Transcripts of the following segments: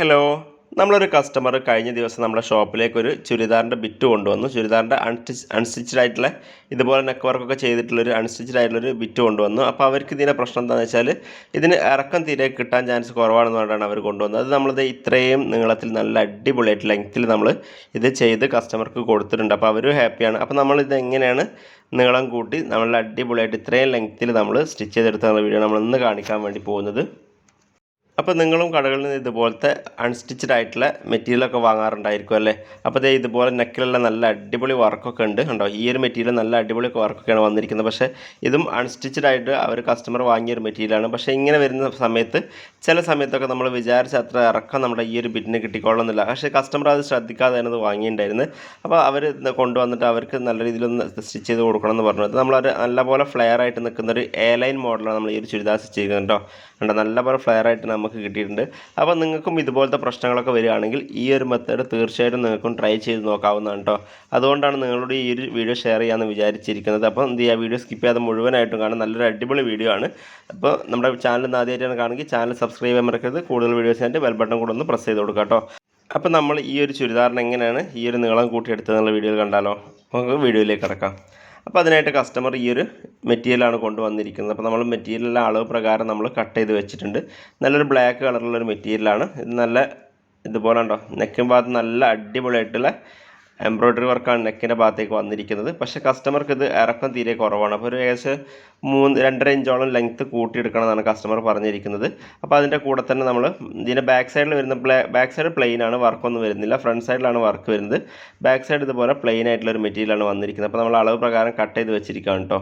Hello. നമ്മളൊരു customer കഴിഞ്ഞ ദിവസം നമ്മുടെ ഷോപ്പിലേക്ക് ഒരു ചുരിദാറിന്റെ ബിറ്റ് കൊണ്ടുവന്നു. ചുരിദാറിന്റെ അൺസ്റ്റിച്ച് അൺസ്റ്റിച്ചഡ് ആയിട്ടുള്ള ഇതുപോലെ നെക്ക് വർക്കൊക്കെ ചെയ്തിട്ടുള്ളൊരു അൺസ്റ്റിച്ചഡ് ആയിട്ടുള്ളൊരു ബിറ്റ് കൊണ്ടുവന്നു. അപ്പോൾ അവർക്ക് ഇതിന്റെ പ്രശ്നം എന്താണെന്ന് വെച്ചാൽ ഇതിന് ഇറക്കം തീരെ കിട്ടാൻ ചാൻസ് കുറവാണെന്ന് പറഞ്ഞാണ് അവർ കൊണ്ടുവന്നത്. അത് നമ്മളിത് ഇത്രയും നീളത്തിൽ നല്ല അടിപൊളിയായിട്ട് ലെങ്ത്തിൽ നമ്മൾ ഇത് ചെയ്ത് കസ്റ്റമർക്ക് കൊടുത്തിട്ടുണ്ട്. അപ്പോൾ അവരും ഹാപ്പിയാണ് അപ്പോൾ നമ്മളിത് എങ്ങനെയാണ് നീളം കൂട്ടി നമ്മൾ അടിപൊളിയായിട്ട് ഇത്രയും ലെങ്ത്തിൽ നമ്മൾ സ്റ്റിച്ച് ചെയ്തെടുത്ത വീഡിയോ നമ്മൾ ഇന്ന് കാണിക്കാൻ വേണ്ടി പോകുന്നത്. അപ്പോൾ നിങ്ങളും കടകളിൽ നിന്ന് ഇതുപോലത്തെ അൺസ്റ്റിച്ചഡ് ആയിട്ടുള്ള മെറ്റീരിയലൊക്കെ വാങ്ങാറുണ്ടായിരിക്കും അല്ലേ? അപ്പോൾ ദേ ഇതുപോലെ നെക്കിലുള്ള നല്ല അടിപൊളി വർക്കൊക്കെ ഉണ്ട് കണ്ടോ? ഈ ഒരു മെറ്റീരിയൽ നല്ല അടിപൊളി വർക്കൊക്കെയാണ് വന്നിരിക്കുന്നത്. പക്ഷേ ഇതും അൺസ്റ്റിച്ചഡ് ആയിട്ട് അവർ കസ്റ്റമർ വാങ്ങിയൊരു മെറ്റീരിയലാണ് പക്ഷേ ഇങ്ങനെ വരുന്ന സമയത്ത് ചില സമയത്തൊക്കെ നമ്മൾ വിചാരിച്ച അത്ര ഇറക്കം നമ്മുടെ ഈ ഒരു ബിറ്റിന് കിട്ടിക്കൊള്ളുന്നില്ല പക്ഷേ കസ്റ്റമർ അത് ശ്രദ്ധിക്കാതെയാണ് അത് വാങ്ങിയിട്ടുണ്ടായിരുന്നത് അപ്പോൾ അവർ കൊണ്ടുവന്നിട്ട് അവർക്ക് നല്ല രീതിയിലൊന്ന് സ്റ്റിച്ച് ചെയ്ത് കൊടുക്കണം എന്ന് പറഞ്ഞത് നമ്മളൊരു നല്ലപോലെ ഫ്ലെയർ ആയിട്ട് നിൽക്കുന്ന ഒരു എ ലൈൻ മോഡലാണ് നമ്മൾ ഈ ഒരു ചുരിദാർ സ്റ്റിച്ച് ചെയ്യുന്നത് കേട്ടോ കണ്ടോ? നല്ലപോലെ ഫ്ലെയർ ആയിട്ട് നമുക്ക് കിട്ടിയിട്ടുണ്ട്. അപ്പോൾ നിങ്ങൾക്കും ഇതുപോലത്തെ പ്രശ്നങ്ങളൊക്കെ വരികയാണെങ്കിൽ ഈ ഒരു മെത്തേഡ് തീർച്ചയായിട്ടും നിങ്ങൾക്കും ട്രൈ ചെയ്ത് നോക്കാവുന്നതാണ് കേട്ടോ അതുകൊണ്ടാണ് നിങ്ങളോട് ഈ ഒരു വീഡിയോ ഷെയർ ചെയ്യാമെന്ന് വിചാരിച്ചിരിക്കുന്നത്. അപ്പോൾ എന്ത് ചെയ്യുക വീഡിയോ സ്കിപ്പ് ചെയ്യാതെ മുഴുവനായിട്ടും കാണാൻ നല്ലൊരു അടിപൊളി വീഡിയോ ആണ്. അപ്പോൾ നമ്മുടെ ചാനൽ ആദ്യമായിട്ടാണ് കാണുമെങ്കിൽ ചാനൽ സബ്സ്ക്രൈബ് ചെയ്യാൻ മറക്കരുത്. കൂടുതൽ വീഡിയോസ് ആയിട്ട് ബെൽ ബട്ടൺ കൂടെ ഒന്ന് പ്രസ് ചെയ്ത് കൊടുക്കുക കേട്ടോ അപ്പോൾ നമ്മൾ ഈ ഒരു ചുരിദാറിന് എങ്ങനെയാണ് ഈ ഒരു നീളം കൂട്ടിയെടുത്തതെന്നുള്ള വീഡിയോയിൽ കണ്ടാലോ? നമുക്ക് വീഡിയോയിലേക്ക് കിടക്കാം. അപ്പോൾ അതിനായിട്ട് കസ്റ്റമർ ഈ ഒരു മെറ്റീരിയലാണ് കൊണ്ടുവന്നിരിക്കുന്നത്. അപ്പോൾ നമ്മൾ മെറ്റീരിയലിലെ അളവ് പ്രകാരം നമ്മൾ കട്ട് ചെയ്ത് വെച്ചിട്ടുണ്ട്. നല്ലൊരു ബ്ലാക്ക് കളറുള്ളൊരു മെറ്റീരിയലാണ് ഇത് നല്ല ഇതുപോലെ ഉണ്ടോ? നെക്കും ഭാഗത്ത് നല്ല അടിപൊളിയായിട്ടുള്ള എംബ്രോയ്ഡറി വർക്കാണ് നെക്കിന്റെ ഭാഗത്തേക്ക് വന്നിരിക്കുന്നത്. പക്ഷേ കസ്റ്റമർക്ക് ഇത് ഇറക്കം തീരെ കുറവാണ്. അപ്പോൾ ഒരു ഏകദേശം മൂന്ന് രണ്ടര ഇഞ്ചോളം ലെങ്ത്ത് കൂട്ടിയെടുക്കണമെന്നാണ് കസ്റ്റമർ പറഞ്ഞിരിക്കുന്നത്. അപ്പോൾ അതിന്റെ കൂടെ തന്നെ നമ്മൾ ഇതിന്റെ ബാക്ക് സൈഡിൽ വരുന്ന ബാക്ക് സൈഡ് പ്ലെയിൻ ആണ് വർക്കൊന്നും വരുന്നില്ല. ഫ്രണ്ട് സൈഡിലാണ് വർക്ക് വരുന്നത്. ബാക്ക് സൈഡ് ഇതുപോലെ പ്ലെയിൻ ആയിട്ടുള്ള ഒരു മെറ്റീരിയലാണ് വന്നിരിക്കുന്നത്. അപ്പോൾ നമ്മൾ അളവ് പ്രകാരം കട്ട് ചെയ്ത് വെച്ചിരിക്കുകയാണ് കേട്ടോ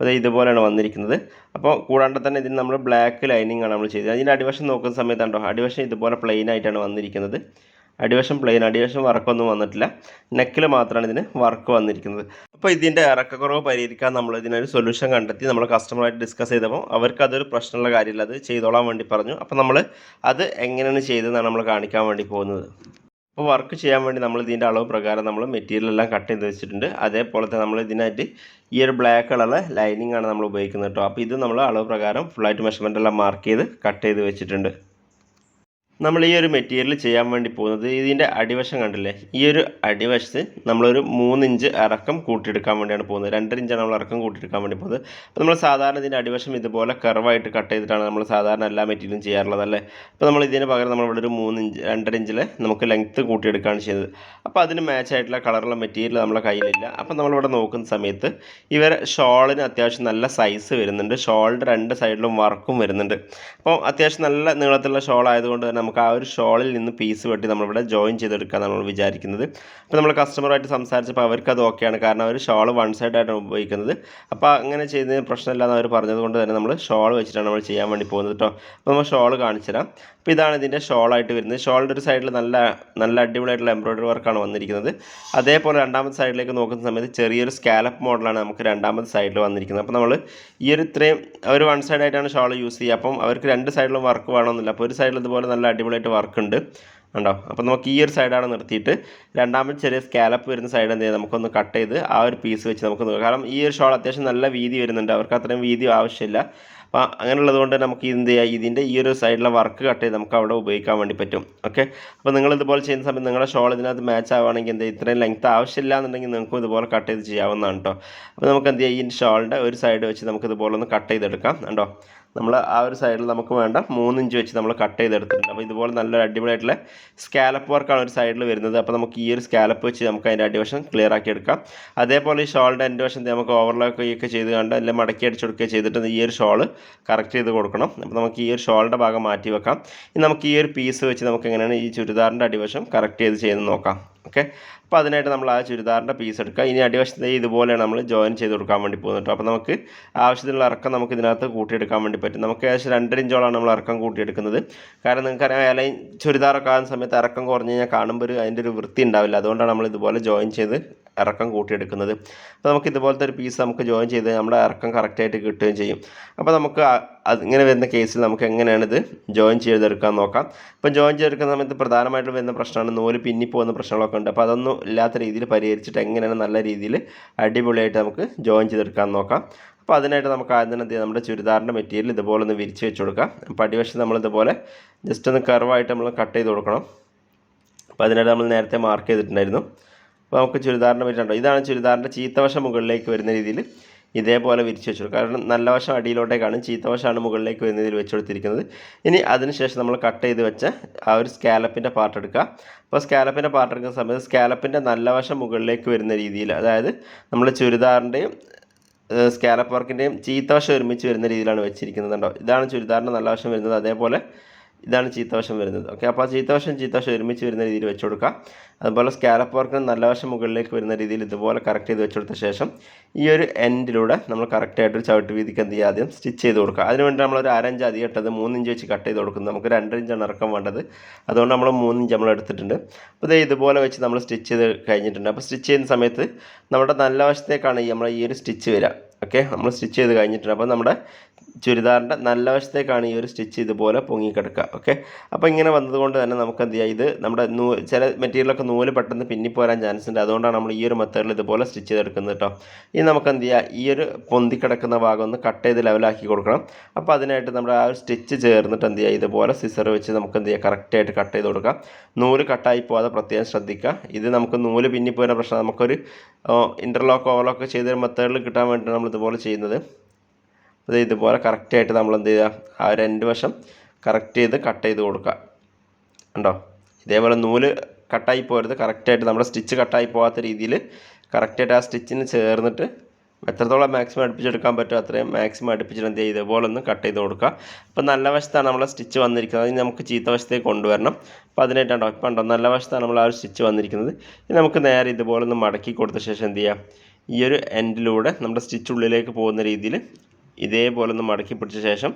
അപ്പോൾ ഇതുപോലെയാണ് വന്നിരിക്കുന്നത്. അപ്പോൾ കൂടാണ്ട് തന്നെ ഇതിന് നമ്മൾ ബ്ലാക്ക് ലൈനിങ് ആണ് നമ്മൾ ചെയ്തത്. അതിന്റെ അടിവശം നോക്കുന്ന സമയത്താണ് കേട്ടോ അടിവശം ഇതുപോലെ പ്ലെയിൻ ആയിട്ടാണ് വന്നിരിക്കുന്നത്. അടിവശം പ്ലെയിൻ അടിവശം വർക്കൊന്നും വന്നിട്ടില്ല. നെക്കിൽ മാത്രമാണ് ഇതിന് വർക്ക് വന്നിരിക്കുന്നത്. അപ്പോൾ ഇതിന്റെ ഇറക്കക്കുറവ് പരിഹരിക്കാൻ നമ്മൾ ഇതിനൊരു സൊല്യൂഷൻ കണ്ടെത്തി നമ്മൾ കസ്റ്റമറായിട്ട് ഡിസ്കസ് ചെയ്തപ്പോൾ അവർക്ക് അതൊരു പ്രശ്നമുള്ള കാര്യമില്ല അത് ചെയ്തോളാൻ വേണ്ടി പറഞ്ഞു. അപ്പോൾ നമ്മൾ അത് എങ്ങനെയാണ് ചെയ്തതെന്നാണ് നമ്മൾ കാണിക്കാൻ വേണ്ടി പോകുന്നത്. അപ്പോൾ വർക്ക് ചെയ്യാൻ വേണ്ടി നമ്മൾ ഇതിന്റെ അളവ് പ്രകാരം നമ്മൾ മെറ്റീരിയൽ എല്ലാം കട്ട് ചെയ്ത് വെച്ചിട്ടുണ്ട്. അതേപോലെ തന്നെ നമ്മൾ ഇതിനായിട്ട് ഈ ഒരു ബ്ലാക്ക് കളറിലെ ലൈനിങ് ആണ് നമ്മൾ ഉപയോഗിക്കുന്നത് കേട്ടോ. അപ്പോൾ ഇത് നമ്മൾ അളവ് പ്രകാരം ഫുള്ളായിട്ട് മെഷർമെന്റ് എല്ലാം മാർക്ക് ചെയ്ത് കട്ട് ചെയ്ത് വെച്ചിട്ടുണ്ട്. നമ്മൾ ഈ ഒരു മെറ്റീരിയൽ ചെയ്യാൻ വേണ്ടി പോകുന്നത് ഇതിന്റെ അടിവശം കണ്ടില്ലേ? ഈ ഒരു അടിവശത്ത് നമ്മളൊരു മൂന്നിഞ്ച് ഇറക്കം കൂട്ടിയെടുക്കാൻ വേണ്ടിയാണ് പോകുന്നത്. രണ്ടര ഇഞ്ചാണ് നമ്മൾ ഇറക്കം കൂട്ടിയെടുക്കാൻ വേണ്ടി പോകുന്നത്. അപ്പോൾ നമ്മൾ സാധാരണ ഇതിന്റെ അടിവശം ഇതുപോലെ കർവായിട്ട് കട്ട് ചെയ്തിട്ടാണ് നമ്മൾ സാധാരണ എല്ലാ മെറ്റീരിയലും ചെയ്യാറുള്ളത് അല്ലേ? അപ്പോൾ നമ്മൾ ഇതിന് പകരം നമ്മളിവിടെ ഒരു മൂന്നിഞ്ച് രണ്ടര ഇഞ്ചിൽ നമുക്ക് ലെങ്ത്ത് കൂട്ടിയെടുക്കുകയാണ് ചെയ്തത് അപ്പോൾ അതിന് മാച്ച് ആയിട്ടുള്ള കളറുള്ള മെറ്റീരിയൽ നമ്മളെ കയ്യിലില്ല. അപ്പോൾ നമ്മളിവിടെ നോക്കുന്ന സമയത്ത് ഇവർ ഷോളിന് അത്യാവശ്യം നല്ല സൈസ് വരുന്നുണ്ട്. ഷോളിന്റെ രണ്ട് സൈഡിലും വർക്കും വരുന്നുണ്ട്. അപ്പോൾ അത്യാവശ്യം നല്ല നീളത്തിലുള്ള ഷോൾ ആയതുകൊണ്ട് തന്നെ നമുക്ക് ആ ഒരു ഷോളിൽ നിന്ന് പീസ് വെട്ടി നമ്മളിവിടെ ജോയിൻ ചെയ്തെടുക്കാൻ നമ്മൾ വിചാരിക്കുന്നത്. അപ്പോൾ നമ്മൾ കസ്റ്റമറുമായിട്ട് സംസാരിച്ചപ്പോൾ അവർക്ക് അത് ഓക്കെയാണ് കാരണം അവർ ഷോൾ വൺ സൈഡായിട്ടാണ് ഉപയോഗിക്കുന്നത്. അപ്പോൾ അങ്ങനെ ചെയ്യുന്നതിന് പ്രശ്നമില്ലാന്ന് അവർ പറഞ്ഞതുകൊണ്ട് തന്നെ നമ്മൾ ഷോൾ വെച്ചിട്ടാണ് നമ്മൾ ചെയ്യാൻ വേണ്ടി പോകുന്നത് കേട്ടോ അപ്പോൾ നമ്മൾ ഷോൾ കാണിച്ചു തരാം. അപ്പോൾ ഇതാണ് ഇതിന്റെ ഷോളായിട്ട് വരുന്നത്. ഷോളിന്റെ ഒരു സൈഡിൽ നല്ല നല്ല അടിപൊളിയായിട്ടുള്ള എംബ്രോയ്ഡറി വർക്കാണ് വന്നിരിക്കുന്നത്. അതേപോലെ രണ്ടാമത്തെ സൈഡിലേക്ക് നോക്കുന്ന സമയത്ത് ചെറിയൊരു സ്കാലപ്പ് മോഡലാണ് നമുക്ക് രണ്ടാമത്തെ സൈഡിൽ വന്നിരിക്കുന്നത്. അപ്പോൾ നമ്മൾ ഈ ഒരു ഇത്രയും അവർ വൺ സൈഡായിട്ടാണ് ഷോൾ യൂസ് ചെയ്യുക. അപ്പം അവർക്ക് രണ്ട് സൈഡിലും വർക്ക് വേണമെന്നില്ല. അപ്പോൾ ഒരു സൈഡിൽ ഇതുപോലെ നല്ല അടിപൊളിയായിട്ട് വർക്ക് ഉണ്ട് അപ്പോൾ നമുക്ക് ഈ ഒരു സൈഡാണ് നിർത്തിയിട്ട് രണ്ടാമത് ചെറിയ സ്കാലപ്പ് വരുന്ന സൈഡ് എന്ത് ചെയ്യുക നമുക്കൊന്ന് കട്ട് ചെയ്ത് ആ ഒരു പീസ് വെച്ച് നമുക്ക് നോക്കാം. കാരണം ഈ ഒരു ഷോൾ അത്യാവശ്യം നല്ല വീതി വരുന്നുണ്ട്. അവർക്ക് അത്രയും വീതി ആവശ്യമില്ല. അപ്പോൾ അങ്ങനെയുള്ളത് കൊണ്ട് നമുക്ക് എന്ത് ചെയ്യാം? ഇതിന്റെ ഈ ഒരു സൈഡിലെ വർക്ക് കട്ട് ചെയ്ത് നമുക്ക് അവിടെ ഉപയോഗിക്കാൻ വേണ്ടി പറ്റും. ഓക്കെ അപ്പോൾ നിങ്ങൾ ഇതുപോലെ ചെയ്യുന്ന സമയത്ത് നിങ്ങളുടെ ഷോൾ ഇതിനകത്ത് മാച്ച് ആവുകയാണെങ്കിൽ എന്ത് ഇത്രയും ലെങ്ത് ആവശ്യമില്ല എന്നുണ്ടെങ്കിൽ നിങ്ങൾക്കും ഇതുപോലെ കട്ട് ചെയ്ത് ചെയ്യാവുന്നതാണ് കേട്ടോ അപ്പോൾ നമുക്ക് എന്ത് ചെയ്യാം? ഈ ഷോളിന്റെ ഒരു സൈഡ് വെച്ച് നമുക്ക് ഇതുപോലെ ഒന്ന് കട്ട് ചെയ്തെടുക്കാം. കണ്ടോ? നമ്മൾ ആ ഒരു സൈഡിൽ നമുക്ക് വേണ്ട മൂന്നിഞ്ച് വെച്ച് നമ്മൾ കട്ട് ചെയ്തെടുത്തിട്ടുണ്ട്. അപ്പോൾ ഇതുപോലെ നല്ല അടിപൊളിയായിട്ടുള്ള സ്കാലപ്പ് വർക്കാണ് ഒരു സൈഡിൽ വരുന്നത്. അപ്പോൾ നമുക്ക് ഈ ഒരു സ്കാലപ്പ് വെച്ച് നമുക്ക് അതിന്റെ അടിവശം ക്ലിയർ ആക്കി എടുക്കാം. അതേപോലെ ഈ ഷോളിന്റെ എന്റെ വശം നമുക്ക് ഓവർലോക്ക് ഒക്കെ ചെയ്ത് കണ്ട് അല്ലെങ്കിൽ മടക്കി അടിച്ചെടുക്കുക ചെയ്തിട്ട് ഈ ഒരു ഷോൾ കറക്റ്റ് ചെയ്ത് കൊടുക്കണം. അപ്പോൾ നമുക്ക് ഈ ഒരു ഷോളിന്റെ ഭാഗം മാറ്റി വെക്കാം. ഇനി നമുക്ക് ഈ ഒരു പീസ് വെച്ച് നമുക്ക് എങ്ങനെയാണ് ഈ ചുരിദാറിന്റെ അടിവശം കറക്റ്റ് ചെയ്ത് ചെയ്ത് നോക്കാം. ഓക്കെ? അപ്പോൾ അതിനായിട്ട് നമ്മൾ ആ ചുരിദാറിന്റെ പീസ് എടുക്കുക. ഇനി അടിവശത്ത് ഇതുപോലെയാണ് നമ്മൾ ജോയിൻ ചെയ്ത് കൊടുക്കാൻ വേണ്ടി പോകുന്നത് അപ്പോൾ നമുക്ക് ആവശ്യത്തിനുള്ള ഇറക്കം നമുക്ക് ഇതിനകത്ത് കൂട്ടിയെടുക്കാൻ വേണ്ടി പറ്റും. നമുക്ക് ഏകദേശം രണ്ടര ഇഞ്ചോളാണ് നമ്മൾ ഇറക്കം കൂട്ടിയെടുക്കുന്നത്. കാരണം നിങ്ങൾക്കറിയാം ഇലയും ചുരിദാറൊക്കെ ആകുന്ന സമയത്ത് ഇറക്കം കുറഞ്ഞ് കഴിഞ്ഞാൽ കാണുമ്പോൾ ഒരു അതിന്റെ ഒരു വൃത്തി ഉണ്ടാവില്ല. അതുകൊണ്ടാണ് നമ്മൾ ഇതുപോലെ ജോയിൻ ചെയ്ത് ഇറക്കം കൂട്ടിയെടുക്കുന്നത്. അപ്പോൾ നമുക്ക് ഇതുപോലത്തെ ഒരു പീസ് നമുക്ക് ജോയിൻ ചെയ്ത് നമ്മുടെ ഇറക്കം കറക്റ്റായിട്ട് കിട്ടുകയും ചെയ്യും. അപ്പോൾ നമുക്ക് ഇങ്ങനെ വരുന്ന കേസിൽ നമുക്ക് എങ്ങനെയാണ് ഇത് ജോയിൻ ചെയ്തെടുക്കാൻ നോക്കാം. ഇപ്പം ജോയിൻ ചെയ്തെടുക്കുന്ന സമയത്ത് പ്രധാനമായിട്ടും വരുന്ന പ്രശ്നമാണ് നൂൽ പിന്നി പോകുന്ന പ്രശ്നങ്ങളൊക്കെ ഉണ്ട്. അപ്പോൾ അതൊന്നും ഇല്ലാത്ത രീതിയിൽ പരിഹരിച്ചിട്ട് എങ്ങനെയാണ് നല്ല രീതിയിൽ അടിപൊളിയായിട്ട് നമുക്ക് ജോയിൻ ചെയ്തെടുക്കാൻ നോക്കാം. അപ്പോൾ അതിനായിട്ട് നമുക്ക് ആദ്യം തന്നെ എന്ത് നമ്മുടെ ചുരിദാറിന്റെ മെറ്റീരിയൽ ഇതുപോലെ ഒന്ന് വിരിച്ച് വെച്ച് കൊടുക്കാം. അപ്പോൾ അടിവശം നമ്മളിതുപോലെ ജസ്റ്റ് ഒന്ന് കർവായിട്ട് നമ്മൾ കട്ട് ചെയ്ത് കൊടുക്കണം. അപ്പോൾ അതിനായിട്ട് നമ്മൾ നേരത്തെ മാർക്ക് ചെയ്തിട്ടുണ്ടായിരുന്നു. അപ്പോൾ നമുക്ക് ചുരിദാറിന്റെ പറ്റുന്നുണ്ടോ ഇതാണ് ചുരിദാറിന്റെ ചീത്തവശം മുകളിലേക്ക് വരുന്ന രീതിയിൽ ഇതേപോലെ വിരിച്ച് വെച്ചു കാരണം നല്ല വശം അടിയിലോട്ടേക്കാണ് ചീത്തവശമാണ് മുകളിലേക്ക് വരുന്ന രീതിയിൽ വെച്ച് കൊടുത്തിരിക്കുന്നത്. ഇനി അതിനുശേഷം നമ്മൾ കട്ട് ചെയ്ത് വെച്ച ആ ഒരു സ്കാലപ്പിന്റെ പാർട്ട് എടുക്കുക. അപ്പോൾ സ്കാലപ്പിന്റെ പാർട്ട് എടുക്കുന്ന സമയത്ത് സ്കാലപ്പിന്റെ നല്ല വശം മുകളിലേക്ക് വരുന്ന രീതിയിൽ അതായത് നമ്മൾ ചുരിദാറിന്റെയും സ്കാലപ്പ് വർക്കിന്റെയും ചീത്തവശം ഒരുമിച്ച് വരുന്ന രീതിയിലാണ് വെച്ചിരിക്കുന്നത് കേട്ടോ ഇതാണ് ചുരിദാറിന്റെ നല്ല വശം വരുന്നത്. അതേപോലെ ഇതാണ് ചീത്തവശം വരുന്നത്. ഓക്കെ അപ്പോൾ ആ ചീത്തവശം ചീത്തവശം ഒരുമിച്ച് വരുന്ന രീതിയിൽ വെച്ച് കൊടുക്കുക. അതുപോലെ സ്കാലപ്പ് വർക്കിന് നല്ല വശം മുകളിലേക്ക് വരുന്ന രീതിയിൽ ഇതുപോലെ കറക്റ്റ് ചെയ്ത് വെച്ചെടുത്ത ശേഷം ഈ ഒരു എൻഡിലൂടെ നമ്മൾ കറക്റ്റായിട്ടൊരു ചവിട്ട് വീതിക്ക് എന്ത് ചെയ്യുക? ആദ്യം സ്റ്റിച്ച് ചെയ്ത് കൊടുക്കുക. അതിനുവേണ്ടി ഒരു അരഞ്ച് അധികം ഇട്ടത് മൂന്നിഞ്ച് വെച്ച് കട്ട് ചെയ്ത് കൊടുക്കുന്നത് നമുക്ക് രണ്ടര ഇഞ്ചാണ് ഇറക്കം വേണ്ടത്. അതുകൊണ്ട് നമ്മൾ മൂന്നിഞ്ച് നമ്മൾ എടുത്തിട്ടുണ്ട്. അപ്പോൾ ഇത് ഇതുപോലെ വെച്ച് നമ്മൾ സ്റ്റിച്ച് ചെയ്ത് കഴിഞ്ഞിട്ടുണ്ട്. അപ്പോൾ സ്റ്റിച്ച് ചെയ്യുന്ന സമയത്ത് നമ്മുടെ നല്ല വശത്തേക്കാണ് ഈ നമ്മൾ ഈ ഒരു സ്റ്റിച്ച് വരിക. ഓക്കെ നമ്മൾ സ്റ്റിച്ച് ചെയ്ത് കഴിഞ്ഞിട്ടുണ്ട്. അപ്പോൾ നമ്മുടെ ചുരിദാറിന്റെ നല്ല വശത്തേക്കാണ് ഈ ഒരു സ്റ്റിച്ച് ഇതുപോലെ പൊങ്ങിക്കിടക്കുക ഓക്കെ അപ്പോൾ ഇങ്ങനെ വന്നതുകൊണ്ട് തന്നെ നമുക്ക് എന്ത് ചെയ്യാം? ഇത് നമ്മുടെ നൂ ചില മെറ്റീരിയലൊക്കെ നൂൽ പെട്ടെന്ന് പിന്നിപ്പോരാൻ ചാൻസ് ഉണ്ട്. അതുകൊണ്ടാണ് നമ്മൾ ഈ ഒരു മെത്തേഡിൽ ഇതുപോലെ സ്റ്റിച്ച് ചെയ്തെടുക്കുന്നത് കേട്ടോ ഇനി നമുക്ക് എന്ത് ചെയ്യാം? ഈ ഒരു പൊന്തി കിടക്കുന്ന ഭാഗം ഒന്ന് കട്ട് ചെയ്ത് ലെവലാക്കി കൊടുക്കണം. അപ്പോൾ അതിനായിട്ട് നമ്മുടെ ആ ഒരു സ്റ്റിച്ച് ചേർന്നിട്ട് എന്ത് ചെയ്യുക ഇതുപോലെ സിസർ വെച്ച് നമുക്ക് എന്ത് ചെയ്യുക കറക്റ്റായിട്ട് കട്ട് ചെയ്ത് കൊടുക്കാം. നൂൽ കട്ടായി പോകാതെ പ്രത്യേകം ശ്രദ്ധിക്കുക. ഇത് നമുക്ക് നൂൽ പിന്നിപ്പോയ പ്രശ്നം. നമുക്കൊരു ഇന്റർലോക്ക് ഓവർലോക്ക് ചെയ്തൊരു മെത്തേഡിൽ കിട്ടാൻ വേണ്ടിയിട്ടാണ് നമ്മൾ ഇതുപോലെ ചെയ്യുന്നത്. അത് ഇതുപോലെ കറക്റ്റായിട്ട് നമ്മൾ എന്ത് ചെയ്യുക? ആ രണ്ട് വശം കറക്റ്റ് ചെയ്ത് കട്ട് ചെയ്ത് കൊടുക്കുക. ഉണ്ടോ ഇതേപോലെ നൂൽ കട്ടായി പോരുത്. കറക്റ്റായിട്ട് നമ്മുടെ സ്റ്റിച്ച് കട്ടായി പോകാത്ത രീതിയിൽ കറക്റ്റായിട്ട് ആ സ്റ്റിച്ചിന് ചേർന്നിട്ട് എത്രത്തോളം മാക്സിമം അടുപ്പിച്ചെടുക്കാൻ പറ്റുമോ അത്രയും മാക്സിമം അടുപ്പിച്ചിട്ട് എന്ത് ചെയ്യുക? ഇതുപോലെ ഒന്ന് കട്ട് ചെയ്ത് കൊടുക്കുക. അപ്പോൾ നല്ല വശത്താണ് നമ്മളെ സ്റ്റിച്ച് വന്നിരിക്കുന്നത്. അതിന് നമുക്ക് ചീത്ത വശത്തേക്ക് കൊണ്ടുവരണം. അപ്പോൾ അതിനായിട്ടാണോ ഇപ്പം ഉണ്ടോ നല്ല വശത്താണ് നമ്മൾ ആ ഒരു സ്റ്റിച്ച് വന്നിരിക്കുന്നത്. ഇനി നമുക്ക് നേരെ ഇതുപോലെ ഒന്ന് മടക്കി കൊടുത്ത ശേഷം എന്ത് ചെയ്യാം ഈ ഒരു എൻഡിലൂടെ നമ്മുടെ സ്റ്റിച്ച് ഉള്ളിലേക്ക് പോകുന്ന രീതിയിൽ ഇതേപോലെ ഒന്ന് മടക്കി പിടിച്ച ശേഷം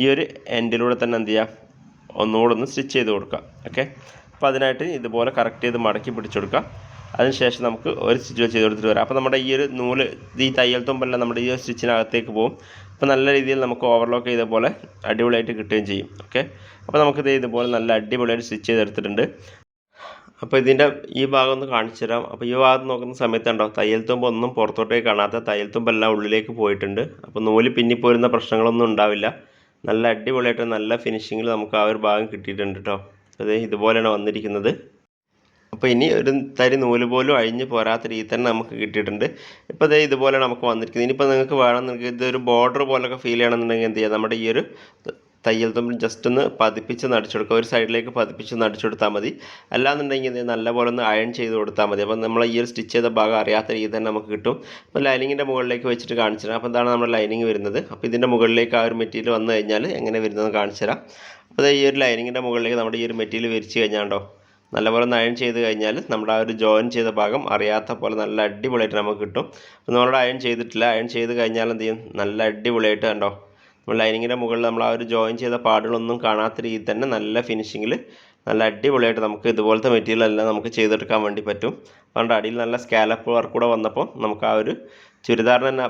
ഈ ഒരു എൻഡിലൂടെ തന്നെ എന്ത് ചെയ്യുക ഒന്നുകൂടെ ഒന്ന് സ്റ്റിച്ച് ചെയ്ത് കൊടുക്കുക. ഓക്കെ അപ്പോൾ അതിനായിട്ട് ഇതുപോലെ കറക്റ്റ് ചെയ്ത് മടക്കി പിടിച്ചു കൊടുക്കുക. അതിനുശേഷം നമുക്ക് ഒരു സ്റ്റിച്ച് വെച്ച് ചെയ്ത് കൊടുത്തിട്ട് വരാം. അപ്പോൾ നമ്മുടെ ഈ ഒരു നൂൽ ഈ തയ്യൽ തുമ്പെല്ലാം നമ്മുടെ ഈ ഒരു സ്റ്റിച്ചിനകത്തേക്ക് പോകും. അപ്പോൾ നല്ല രീതിയിൽ നമുക്ക് ഓവർലോക്ക് ചെയ്ത പോലെ അടിപൊളിയായിട്ട് കിട്ടുകയും ചെയ്യും. ഓക്കെ അപ്പോൾ നമുക്കിത് ഇതുപോലെ നല്ല അടിപൊളിയായിട്ട് സ്റ്റിച്ച് ചെയ്തെടുത്തിട്ടുണ്ട്. അപ്പോൾ ഇതിന്റെ ഈ ഭാഗം ഒന്ന് കാണിച്ചു തരാം അപ്പോൾ ഈ ഭാഗത്ത് നോക്കുന്ന സമയത്ത് ഉണ്ടോ തയ്യൽ തുമ്പ് ഒന്നും പുറത്തോട്ടേക്ക് കാണാത്ത തയ്യൽ തുമ്പെല്ലാം ഉള്ളിലേക്ക് പോയിട്ടുണ്ട്. അപ്പോൾ നൂൽ പിന്നിപ്പോരുന്ന പ്രശ്നങ്ങളൊന്നും ഉണ്ടാവില്ല. നല്ല അടിപൊളിയായിട്ട് നല്ല ഫിനിഷിങ്ങിൽ നമുക്ക് ആ ഒരു ഭാഗം കിട്ടിയിട്ടുണ്ട് കേട്ടോ അത് ഇതുപോലെയാണ് വന്നിരിക്കുന്നത്. അപ്പോൾ ഇനി ഒരു തരി നൂൽ പോലും അഴിഞ്ഞ് പോരാത്ത രീതിയിൽ തന്നെ നമുക്ക് കിട്ടിയിട്ടുണ്ട്. ഇപ്പോൾ അതേ ഇതുപോലെ നമുക്ക് വന്നിരിക്കുന്നത്. ഇനിയിപ്പോൾ നിങ്ങൾക്ക് വേണമെന്നുണ്ടെങ്കിൽ ഇതൊരു ബോർഡർ പോലൊക്കെ ഫീൽ ചെയ്യണമെന്നുണ്ടെങ്കിൽ എന്ത് ചെയ്യുക നമ്മുടെ ഈ ഒരു തയ്യൽ തുമ്പിൽ ജസ്റ്റ് ഒന്ന് പതിപ്പിച്ച് നടിച്ചു കൊടുക്കുക ഒരു സൈഡിലേക്ക് പതിപ്പിച്ച് നടിച്ചു കൊടുത്താൽ മതി. അല്ലാന്നുണ്ടെങ്കിൽ ഇത് നല്ലപോലെ ഒന്ന് അയൺ ചെയ്ത് കൊടുത്താൽ മതി. അപ്പോൾ നമ്മൾ ഈ ഒരു സ്റ്റിച്ച് ചെയ്ത ഭാഗം അറിയാത്ത രീതിയിൽ തന്നെ നമുക്ക് കിട്ടും. അപ്പോൾ ലൈനിങ്ങിന്റെ മുകളിലേക്ക് വെച്ചിട്ട് കാണിച്ചു തരാം. അപ്പോൾ എന്താണ് നമ്മുടെ ലൈനിങ് വരുന്നത്? അപ്പോൾ ഇതിന്റെ മുകളിലേക്ക് ആ ഒരു മെറ്റീരിയൽ വന്നു കഴിഞ്ഞാൽ എങ്ങനെ വരുന്നതെന്ന് കാണിച്ചു തരാം. അപ്പോൾ ഈ ഒരു ലൈനിങ്ങിന്റെ മുകളിലേക്ക് നമ്മുടെ ഈ ഒരു മെറ്റീരിയൽ വിരിച്ച് കഴിഞ്ഞാണ്ടോ നല്ലപോലെ ഒന്ന് അയൺ ചെയ്ത് കഴിഞ്ഞാൽ നമ്മുടെ ആ ഒരു ജോയിൻ ചെയ്ത ഭാഗം അറിയാത്ത പോലെ നല്ല അടിപൊളിയായിട്ട് നമുക്ക് കിട്ടും. അപ്പോൾ നമ്മളോട് അയൺ ചെയ്തിട്ടില്ല. അയൺ ചെയ്ത് കഴിഞ്ഞാൽ എന്ത് ചെയ്യും? നല്ല അടിപൊളിയായിട്ട് കണ്ടോ? നമ്മൾ ലൈനിങ്ങിന്റെ മുകളിൽ നമ്മൾ ആ ഒരു ജോയിൻ ചെയ്ത പാടുകളൊന്നും കാണാത്ത രീതിയിൽ തന്നെ നല്ല ഫിനിഷിങ്ങിൽ നല്ല അടിപൊളിയായിട്ട് നമുക്ക് ഇതുപോലത്തെ മെറ്റീരിയൽ എല്ലാം നമുക്ക് ചെയ്തെടുക്കാൻ വേണ്ടി പറ്റും. അതുകൊണ്ട് അടിയിൽ നല്ല സ്കാലപ്പ് വർക്ക് കൂടെ വന്നപ്പോൾ നമുക്ക് ആ ഒരു ചുരിദാറിന് തന്നെ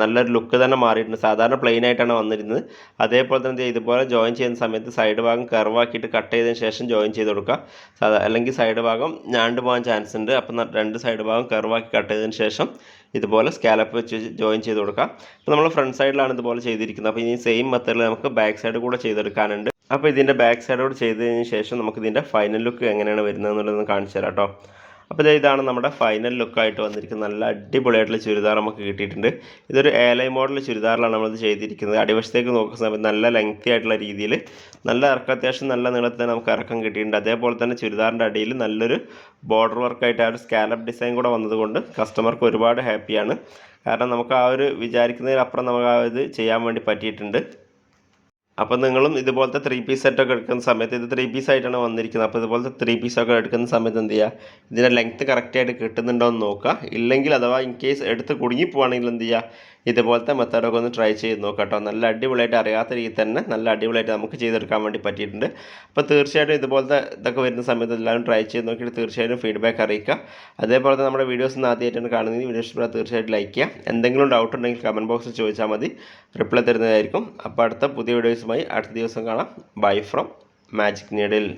നല്ലൊരു ലുക്ക് തന്നെ മാറിയിട്ടുണ്ട്. സാധാരണ പ്ലെയിൻ ആയിട്ടാണ് വന്നിരുന്നത്. അതേപോലെ തന്നെ ഇതുപോലെ ജോയിൻ ചെയ്യുന്ന സമയത്ത് സൈഡ് ഭാഗം കർവാക്കിയിട്ട് കട്ട് ചെയ്തതിന് ശേഷം ജോയിൻ ചെയ്ത് കൊടുക്കുക. സാധാ അല്ലെങ്കിൽ സൈഡ് ഭാഗം ഞാണ്ട് പോകാൻ ചാൻസ് ഉണ്ട്. അപ്പം രണ്ട് സൈഡ് ഭാഗം കർവാക്കി കട്ട് ചെയ്തതിന് ശേഷം ഇതുപോലെ സ്കാലപ്പ് വെച്ച് ജോയിൻ ചെയ്ത് കൊടുക്കുക. അപ്പോൾ നമ്മൾ ഫ്രണ്ട് സൈഡിലാണ് ഇതുപോലെ ചെയ്തിരിക്കുന്നത്. അപ്പോൾ ഇനി സെയിം മെത്തേഡിൽ നമുക്ക് ബാക്ക് സൈഡ് കൂടെ ചെയ്തെടുക്കാനുണ്ട്. അപ്പോൾ ഇതിന്റെ ബാക്ക് സൈഡ് സൈഡോട് ചെയ്തതിന് ശേഷം നമുക്ക് ഇതിന്റെ ഫൈനൽ ലുക്ക് എങ്ങനെയാണ് വരുന്നത് എന്നുള്ളതൊന്ന് കാണിച്ചു തരാം കേട്ടോ. അപ്പോൾ ഇതാണ് നമ്മുടെ ഫൈനൽ ലുക്കായിട്ട് വന്നിരിക്കുന്നത് നല്ല അടിപൊളിയായിട്ടുള്ള ചുരിദാർ നമുക്ക് കിട്ടിയിട്ടുണ്ട്. ഇതൊരു ഏലൈ മോഡൽ ചുരിദാറിലാണ് നമ്മളിത് ചെയ്തിരിക്കുന്നത്. അടിവശത്തേക്ക് നോക്കുന്ന സമയത്ത് നല്ല ലെങ്തി ആയിട്ടുള്ള രീതിയിൽ നല്ല ഇറക്കം അത്യാവശ്യം നല്ല നീളത്തിൽ നമുക്ക് ഇറക്കം കിട്ടിയിട്ടുണ്ട്. അതേപോലെ തന്നെ ചുരിദാറിന്റെ അടിയിൽ നല്ലൊരു ബോർഡർ വർക്കായിട്ട് ആ ഒരു സ്കാലപ്പ് ഡിസൈൻ കൂടെ വന്നതുകൊണ്ട് കസ്റ്റമർക്ക് ഒരുപാട് ഹാപ്പിയാണ് കാരണം നമുക്ക് ആ ഒരു വിചാരിക്കുന്നതിനപ്പുറം നമുക്ക് ആ ഇത് ചെയ്യാൻ വേണ്ടി പറ്റിയിട്ടുണ്ട്. അപ്പോൾ നിങ്ങളും ഇതുപോലത്തെ ത്രീ പീസ് സെറ്റൊക്കെ എടുക്കുന്ന സമയത്ത് ഇത് ത്രീ പീസ് ആയിട്ടാണ് വന്നിരിക്കുന്നത്. അപ്പോൾ ഇതുപോലത്തെ ത്രീ പീസൊക്കെ എടുക്കുന്ന സമയത്ത് എന്ത് ചെയ്യുക? ഇതിന്റെ ലെങ്ത്ത് കറക്റ്റായിട്ട് കിട്ടുന്നുണ്ടോ എന്ന് നോക്കുക. ഇല്ലെങ്കിൽ അഥവാ ഇൻ കേസ് എടുത്ത് കുടുങ്ങി പോവുകയാണെങ്കിൽ എന്ത് ചെയ്യുക? ഇതുപോലത്തെ മെത്തേഡൊക്കെ ഒന്ന് ട്രൈ ചെയ്ത് നോക്കട്ടോ. കേട്ടോ നല്ല അടിപൊളിയായിട്ട് അറിയാത്ത രീതിയിൽ തന്നെ നല്ല അടിപൊളിയായിട്ട് നമുക്ക് ചെയ്തെടുക്കാൻ വേണ്ടി പറ്റിയിട്ടുണ്ട്. അപ്പോൾ തീർച്ചയായിട്ടും ഇതുപോലത്തെ ഇതൊക്കെ വരുന്ന സമയത്ത് എല്ലാവരും ട്രൈ ചെയ്ത് നോക്കിയിട്ട് തീർച്ചയായിട്ടും ഫീഡ്ബാക്ക് അറിയിക്കുക. അതേപോലെ തന്നെ നമ്മുടെ വീഡിയോസ് ഒന്ന് ആദ്യമായിട്ടാണ് കാണുന്നത്. വീഡിയോ ഇഷ്ടപ്പെട്ടാൽ തീർച്ചയായിട്ടും ലൈക്ക് ചെയ്യുക. എന്തെങ്കിലും ഡൗട്ട് ഉണ്ടെങ്കിൽ കമന്റ് ബോക്സിൽ ചോദിച്ചാൽ മതി. റിപ്ലൈ തരുന്നതായിരിക്കും. അപ്പോൾ അടുത്ത പുതിയ വീഡിയോസുമായി അടുത്ത ദിവസം കാണാം. Bye from magic needle